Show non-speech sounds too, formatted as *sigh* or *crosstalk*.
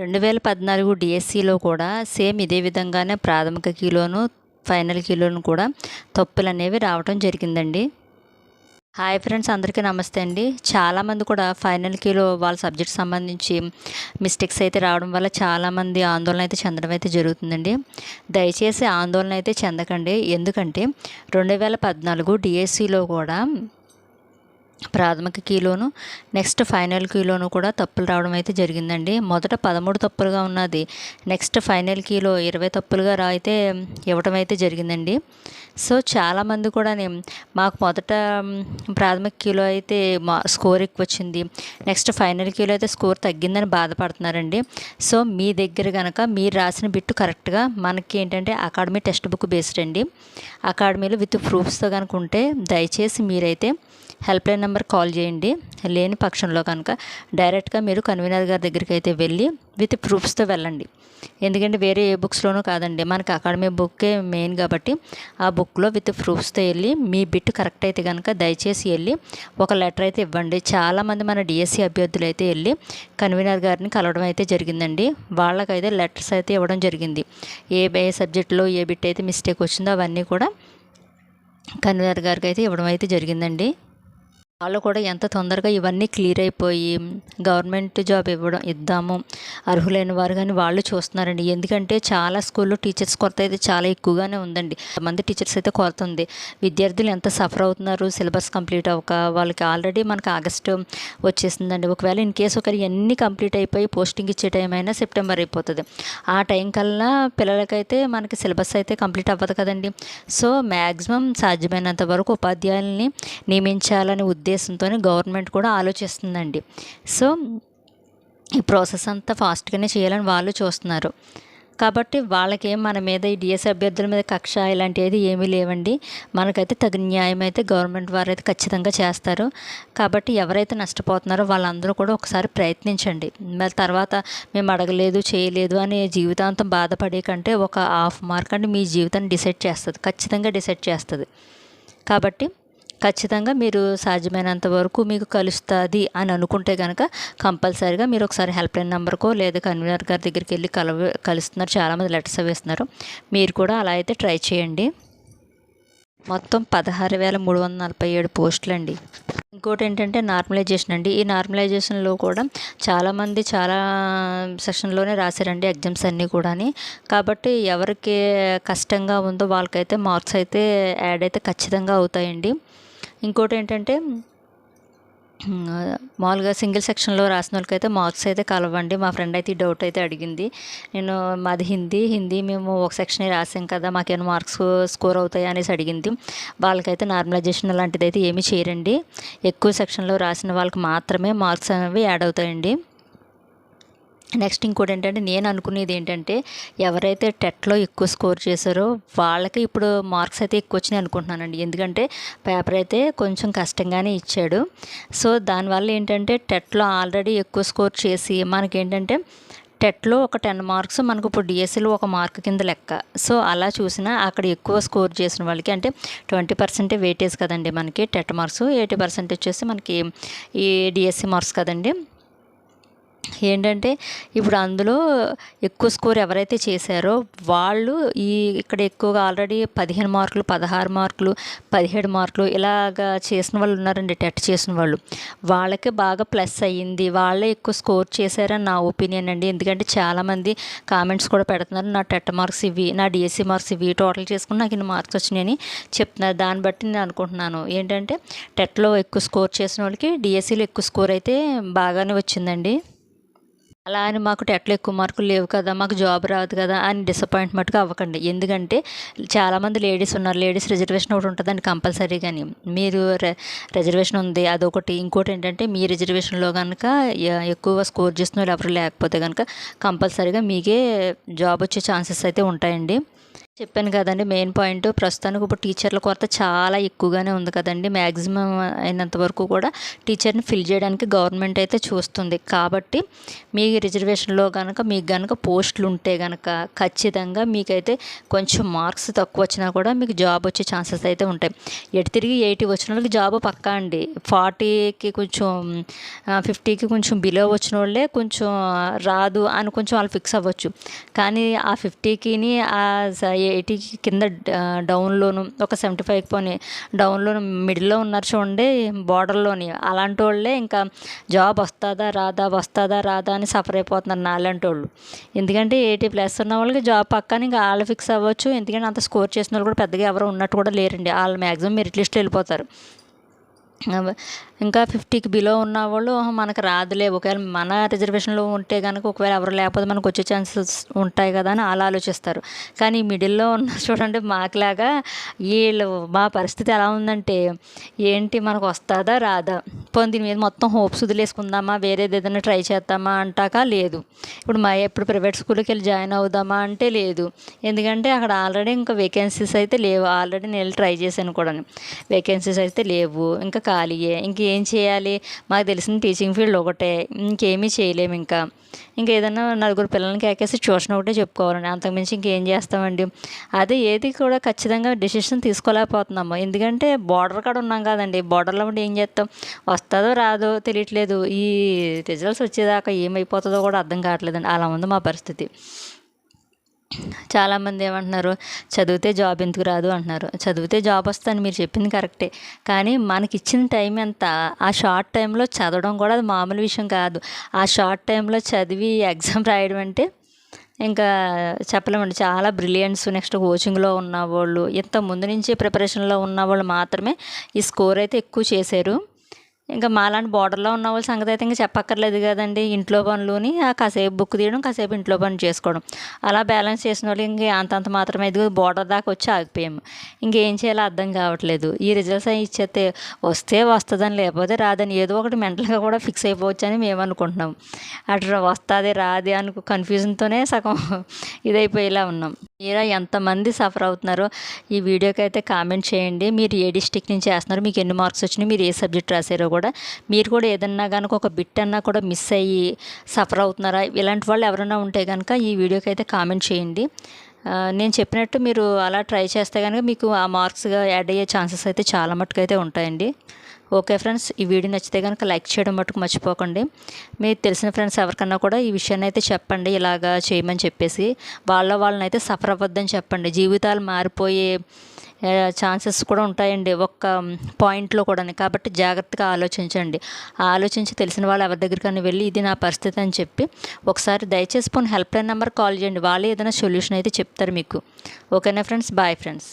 రెండు వేల పద్నాలుగు డిఎస్సిలో కూడా సేమ్ ఇదే విధంగానే ప్రాథమిక కీలోను ఫైనల్ కీలోను కూడా తప్పులు అనేవి రావటం జరిగిందండి. హాయ్ ఫ్రెండ్స్ అందరికీ నమస్తే అండి. చాలామంది కూడా ఫైనల్ కీలో వాళ్ళ సబ్జెక్ట్ సంబంధించి మిస్టేక్స్ అయితే రావడం వల్ల చాలామంది ఆందోళన అయితే చెందడం అయితే జరుగుతుందండి. దయచేసి ఆందోళన అయితే చెందకండి. ఎందుకంటే రెండు వేల పద్నాలుగు డిఎస్సిలో కూడా ప్రాథమిక కీలోను నెక్స్ట్ ఫైనల్ కీలోను కూడా తప్పులు రావడం అయితే జరిగిందండి. మొదట పదమూడు తప్పులుగా ఉన్నది నెక్స్ట్ ఫైనల్ కీలో ఇరవై తప్పులుగా రా అయితే ఇవ్వడం అయితే జరిగిందండి. సో చాలామంది కూడా మాకు మొదట ప్రాథమిక క్యూలో అయితే మా స్కోర్ ఎక్కువ వచ్చింది నెక్స్ట్ ఫైనల్ క్యూలో అయితే స్కోర్ తగ్గిందని బాధపడుతున్నారండి. సో మీ దగ్గర కనుక మీరు రాసిన బిట్టు కరెక్ట్గా మనకి ఏంటంటే అకాడమీ టెక్స్ట్ బుక్ బేస్డ్ అండి. అకాడమీలో విత్ ప్రూఫ్స్తో కనుక ఉంటే దయచేసి మీరైతే హెల్ప్ లైన్ నెంబర్ కాల్ చేయండి. లేని పక్షంలో కనుక డైరెక్ట్గా మీరు కన్వీనర్ గారి దగ్గరికి అయితే వెళ్ళి విత్ ప్రూఫ్స్తో వెళ్ళండి. ఎందుకంటే వేరే ఏ బుక్స్లోనూ కాదండి. మనకి అకాడమీ బుక్కే మెయిన్ కాబట్టి ఆ బుక్లో విత్ ప్రూఫ్స్తో వెళ్ళి మీ బిట్ కరెక్ట్ అయితే కనుక దయచేసి వెళ్ళి ఒక లెటర్ అయితే ఇవ్వండి. చాలామంది మన డిఎస్సి అభ్యర్థులు అయితే వెళ్ళి కన్వీనర్ గారిని కలవడం అయితే జరిగిందండి. వాళ్ళకైతే లెటర్స్ అయితే ఇవ్వడం జరిగింది. ఏ ఏ సబ్జెక్ట్లో ఏ బిట్ అయితే మిస్టేక్ వచ్చిందో అవన్నీ కూడా కన్వీనర్ గారికి అయితే ఇవ్వడం అయితే జరిగిందండి. వాళ్ళు కూడా ఎంత తొందరగా ఇవన్నీ క్లియర్ అయిపోయి గవర్నమెంట్ జాబ్ ఇవ్వడం ఇద్దాము అర్హులైన వారు కానీ వాళ్ళు చూస్తున్నారండి. ఎందుకంటే చాలా స్కూల్లో టీచర్స్ కొరత అయితే చాలా ఎక్కువగానే ఉందండి. మంది టీచర్స్ అయితే కొరత ఉంది. విద్యార్థులు ఎంత సఫర్ అవుతున్నారు సిలబస్ కంప్లీట్ అవ్వక వాళ్ళకి ఆల్రెడీ మనకి ఆగస్టు వచ్చేసిందండి. ఒకవేళ ఇన్ కేసు ఒకరి ఎన్ని కంప్లీట్ అయిపోయి పోస్టింగ్ ఇచ్చే టైం అయినా సెప్టెంబర్ అయిపోతుంది. ఆ టైం కల్లా పిల్లలకైతే మనకి సిలబస్ అయితే కంప్లీట్ అవ్వదు కదండి. సో మ్యాక్సిమం సాధ్యమైనంత వరకు ఉపాధ్యాయుల్ని నియమించాలని ఉద్దేశం ఉద్దేశంతో గవర్నమెంట్ కూడా ఆలోచిస్తుందండి. సో ఈ ప్రాసెస్ అంతా ఫాస్ట్గానే చేయాలని వాళ్ళు చూస్తున్నారు. కాబట్టి వాళ్ళకేం మన మీద ఈ డిఎస్ అభ్యర్థుల మీద కక్ష ఇలాంటివి ఏమీ లేవండి. మనకైతే తగిన న్యాయం అయితే గవర్నమెంట్ వారు అయితే ఖచ్చితంగా చేస్తారు. కాబట్టి ఎవరైతే నష్టపోతున్నారో వాళ్ళందరూ కూడా ఒకసారి ప్రయత్నించండి. మరి తర్వాత మేము అడగలేదు చేయలేదు అని జీవితాంతం బాధపడే కంటే ఒక హాఫ్ మార్క్ అంటే మీ జీవితాన్ని డిసైడ్ చేస్తుంది. ఖచ్చితంగా డిసైడ్ చేస్తుంది. కాబట్టి ఖచ్చితంగా మీరు సాధ్యమైనంత వరకు మీకు కలుస్తుంది అని అనుకుంటే కనుక కంపల్సరీగా మీరు ఒకసారి హెల్ప్ లైన్ నెంబర్కో లేదా కన్వీనర్ గారి దగ్గరికి వెళ్ళి కలవ కలుస్తున్నారు. చాలామంది లెటర్స్ వేస్తున్నారు. మీరు కూడా అలా అయితే ట్రై చేయండి. మొత్తం పదహారు వేల మూడు వందల నలభై ఏడు పోస్టులు అండి ఇంకోటి ఏంటంటే నార్మలైజేషన్ అండి. ఈ నార్మలైజేషన్లో కూడా చాలామంది చాలా సెషన్లోనే రాశారండి ఎగ్జామ్స్ అన్నీ కూడా కాబట్టి ఎవరికి కష్టంగా ఉందో వాళ్ళకైతే మార్క్స్ అయితే యాడ్ అయితే ఖచ్చితంగా అవుతాయండి. ఇంకోటి ఏంటంటే మామూలుగా సింగిల్ సెక్షన్లో రాసిన వాళ్ళకైతే మార్క్స్ అయితే కలవండి. మా ఫ్రెండ్ అయితే ఈ డౌట్ అయితే అడిగింది. నేను మాది హిందీ హిందీ మేము ఒక సెక్షనే రాసాం కదా మాకేమైనా మార్క్స్ స్కోర్ అవుతాయి అనేసి అడిగింది. వాళ్ళకైతే నార్మలైజేషన్ లాంటిది అయితే ఏమీ చేయరండి. ఎక్కువ సెక్షన్లో రాసిన వాళ్ళకి మాత్రమే మార్క్స్ అనేవి యాడ్ అవుతాయండి. నెక్స్ట్ ఇంకోటి ఏంటంటే నేను అనుకునేది ఏంటంటే ఎవరైతే టెట్లో ఎక్కువ స్కోర్ చేశారో వాళ్ళకి ఇప్పుడు మార్క్స్ అయితే ఎక్కువ వచ్చినాయి అనుకుంటున్నానండి. ఎందుకంటే పేపర్ అయితే కొంచెం కష్టంగానే ఇచ్చాడు. సో దానివల్ల ఏంటంటే టెట్లో ఆల్రెడీ ఎక్కువ స్కోర్ చేసి మనకేంటంటే టెట్లో ఒక టెన్ మార్క్స్ మనకు ఇప్పుడు డిఎస్సిలో ఒక మార్క్ కింద లెక్క. సో అలా చూసినా అక్కడ ఎక్కువ స్కోర్ చేసిన వాళ్ళకి అంటే ట్వంటీ పర్సెంటే వెయిటేజ్ కదండి మనకి టెట్ మార్క్స్ ఎయిటీ పర్సెంట్ వచ్చేసి మనకి ఈ డిఎస్సి మార్క్స్ కదండి. ఏంటంటే ఇప్పుడు అందులో ఎక్కువ స్కోర్ ఎవరైతే చేశారో వాళ్ళు ఈ ఇక్కడ ఎక్కువగా ఆల్రెడీ పదిహేను మార్కులు పదహారు మార్కులు పదిహేడు మార్కులు ఇలాగా చేసిన వాళ్ళు ఉన్నారండి టెట్ చేసిన వాళ్ళు. వాళ్ళకి బాగా ప్లస్ అయ్యింది. వాళ్ళే ఎక్కువ స్కోర్ చేశారని నా ఒపీనియన్ అండి. ఎందుకంటే చాలామంది కామెంట్స్ కూడా పెడుతున్నారు నా టెట్ మార్క్స్ ఇవి నా డిఎస్సి మార్క్స్ ఇవి టోటల్ చేసుకుని నాకు ఇన్ని మార్క్స్ వచ్చినాయని చెప్తున్నారు. దాన్ని బట్టి నేను అనుకుంటున్నాను. ఏంటంటే టెట్లో ఎక్కువ స్కోర్ చేసిన వాళ్ళకి డిఎస్సిలో ఎక్కువ స్కోర్ అయితే బాగానే వచ్చిందండి. అలా అని మాకు టెట్లో ఎక్కువ మార్కులు లేవు కదా మాకు జాబ్ రాదు కదా అని డిసప్పాయింట్మెంట్గా అవ్వకండి. ఎందుకంటే చాలామంది లేడీస్ ఉన్నారు. లేడీస్ రిజర్వేషన్ ఒకటి ఉంటుందండి కంపల్సరీ కానీ మీరు రిజర్వేషన్ ఉంది. అదొకటి. ఇంకోటి ఏంటంటే మీ రిజర్వేషన్లో కనుక ఎక్కువ స్కోర్ చేస్తున్న ఎవరు లేకపోతే కనుక కంపల్సరీగా మీకే జాబ్ వచ్చే ఛాన్సెస్ అయితే ఉంటాయండి. చెప్పాను కదండి మెయిన్ పాయింట్ ప్రస్తుతానికి ఇప్పుడు టీచర్ల కొరత చాలా ఎక్కువగానే ఉంది కదండి. మ్యాక్సిమం అయినంత వరకు కూడా టీచర్ని ఫిల్ చేయడానికి గవర్నమెంట్ అయితే చూస్తుంది. కాబట్టి మీ రిజర్వేషన్లో కనుక మీకు కనుక పోస్టులు ఉంటే కనుక ఖచ్చితంగా మీకైతే కొంచెం మార్క్స్ తక్కువ వచ్చినా కూడా మీకు జాబ్ వచ్చే ఛాన్సెస్ అయితే ఉంటాయి. ఎటు తిరిగి ఎయిటీ వచ్చిన వాళ్ళకి జాబ్ పక్కా అండి. ఫార్టీకి కొంచెం ఫిఫ్టీకి కొంచెం బిలో వచ్చిన వాళ్ళే కొంచెం రాదు అని కొంచెం వాళ్ళు ఫిక్స్ అవ్వచ్చు. కానీ ఆ ఫిఫ్టీకిని ఆ ఎయిటీ కింద డౌన్లోను ఒక సెవెంటీ ఫైవ్ పోనీ డౌన్లోను మిడిల్లో ఉన్నారు చూడండి బార్డర్లోని అలాంటి వాళ్ళే ఇంకా జాబ్ వస్తుందా రాదా వస్తుందా రాదా అని సఫర్ అయిపోతున్నారు నాలాంటి వాళ్ళు ఎందుకంటే ఎయిటీ ప్లస్ ఉన్న వాళ్ళకి జాబ్ పక్కన ఇంకా వాళ్ళు ఫిక్స్ అవ్వచ్చు. ఎందుకంటే అంత స్కోర్ చేసిన వాళ్ళు కూడా పెద్దగా ఎవరు ఉన్నట్టు కూడా లేరండి. వాళ్ళు మ్యాక్సిమం మెరిట్ లిస్ట్లో వెళ్ళిపోతారు. ఇంకా ఫిఫ్టీకి బిలో ఉన్న వాళ్ళు మనకు రాదులే. ఒకవేళ మన రిజర్వేషన్లో ఉంటే కనుక ఒకవేళ ఎవరు లేకపోతే మనకు వచ్చే ఛాన్సెస్ ఉంటాయి కదా అని అలా ఆలోచిస్తారు. కానీ మిడిల్లో ఉన్న *laughs* చూడండి మాకులాగా వీళ్ళు మా పరిస్థితి ఎలా ఉందంటే ఏంటి మనకు వస్తుందా రాదా? మొత్తం దీని మీద మొత్తం హోప్స్ వదిలేసుకుందామా వేరేది ఏదైనా ట్రై చేద్దామా అంటాక లేదు. ఇప్పుడు మా ఎప్పుడు ప్రైవేట్ స్కూల్కి వెళ్ళి జాయిన్ అవుదామా అంటే లేదు. ఎందుకంటే అక్కడ ఆల్రెడీ ఇంకా వేకెన్సీస్ అయితే లేవు. ఆల్రెడీ నేను ట్రై చేశాను కూడా. వేకెన్సీస్ అయితే లేవు. ఇంకా ఖాళీయే. ఇంకేం చేయాలి? మాకు తెలిసిన టీచింగ్ ఫీల్డ్ ఒకటే. ఇంకేమీ చేయలేము ఇంకా. ఇంకా ఏదైనా నలుగురు పిల్లలకి కేకేసి ట్యూషన్ ఒకటే చెప్పుకోవాలండి అంతకుమించి ఇంకేం చేస్తామండి? అదే ఏది కూడా ఖచ్చితంగా డెసిషన్ తీసుకోలేకపోతున్నాము. ఎందుకంటే బార్డర్ కాడ ఉన్నాం కదండి. బార్డర్లో ఉండి ఏం చేస్తాం? వస్తుందో రాదో తెలియట్లేదు. ఈ రిజల్ట్స్ వచ్చేదాకా ఏమైపోతుందో కూడా అర్థం కావట్లేదండి. అలా ఉంది మా పరిస్థితి. చాలామంది ఏమంటున్నారు చదివితే జాబ్ ఎందుకు రాదు? అంటున్నారు. చదివితే జాబ్ వస్తుందని మీరు చెప్పింది కరెక్టే కానీ మనకి ఇచ్చిన టైం ఎంత? ఆ షార్ట్ టైంలో చదవడం కూడా అది మామూలు విషయం కాదు. ఆ షార్ట్ టైంలో చదివి ఎగ్జామ్ రాయడం అంటే ఇంకా చెప్పలేమండి. చాలా బ్రిలియన్స్ నెక్స్ట్ కోచింగ్లో ఉన్న వాళ్ళు ఇంత ముందు నుంచి ప్రిపరేషన్లో ఉన్న వాళ్ళు మాత్రమే ఈ స్కోర్ అయితే ఎక్కువ చేశారు. ఇంకా మాలాంటి బోర్డర్లో ఉన్న వాళ్ళ సంగతి అయితే ఇంకా చెప్పక్కర్లేదు కదండి. ఇంట్లో పనులుని కాసేపు బుక్ తీయడం కాసేపు ఇంట్లో పని చేసుకోవడం. అలా బ్యాలెన్స్ చేసిన వాళ్ళు ఇంక అంతంత మాత్రమే ఇది బోర్డర్ దాకా వచ్చి ఆగిపోయాము. ఇంకేం చేయాలో అర్థం కావట్లేదు. ఈ రిజల్ట్స్ అవి ఇచ్చేస్తే వస్తే వస్తుందని లేకపోతే రాదని ఏదో ఒకటి మెంటల్గా కూడా ఫిక్స్ అయిపోవచ్చు అని మేము అనుకుంటున్నాం. అటు వస్తుంది రాది అని కన్ఫ్యూజన్తోనే సగం ఇదైపోయేలా ఉన్నాం. మీరా ఎంతమంది సఫర్ అవుతున్నారో ఈ వీడియోకి అయితే కామెంట్ చేయండి. మీరు ఏ డిస్టిక్ నుంచి వేస్తున్నారు మీకు ఎన్ని మార్క్స్ వచ్చినాయి మీరు ఏ సబ్జెక్ట్ రాశారో కూడా మీరు కూడా ఏదన్నా కనుక ఒక బిట్ అన్నా కూడా మిస్ అయ్యి సఫర్ అవుతున్నారా? ఇలాంటి వాళ్ళు ఎవరైనా ఉంటే కనుక ఈ వీడియోకి అయితే కామెంట్ చేయండి. నేను చెప్పినట్టు మీరు అలా ట్రై చేస్తే కనుక మీకు ఆ మార్క్స్గా యాడ్ అయ్యే ఛాన్సెస్ అయితే చాలా మటుకు అయితే ఉంటాయండి. ఓకే ఫ్రెండ్స్ ఈ వీడియో నచ్చితే కనుక లైక్ చేయడం మటుకు మర్చిపోకండి. మీకు తెలిసిన ఫ్రెండ్స్ ఎవరికన్నా కూడా ఈ విషయాన్ని అయితే చెప్పండి ఇలాగా చేయమని చెప్పేసి. వాళ్ళ వాళ్ళని అయితే సఫర్ అవ్వద్దని చెప్పండి. జీవితాలు మారిపోయే ఛాన్సెస్ కూడా ఉంటాయండి ఒక్క పాయింట్లో కూడా కాబట్టి జాగ్రత్తగా ఆలోచించండి. ఆలోచించి తెలిసిన వాళ్ళు ఎవరి దగ్గరికైనా వెళ్ళి ఇది నా పరిస్థితి అని చెప్పి ఒకసారి దయచేసి పోనీ హెల్ప్ లైన్ నెంబర్ కాల్ చేయండి. వాళ్ళు ఏదైనా సొల్యూషన్ అయితే చెప్తారు మీకు. ఓకేనా ఫ్రెండ్స్? Bye friends.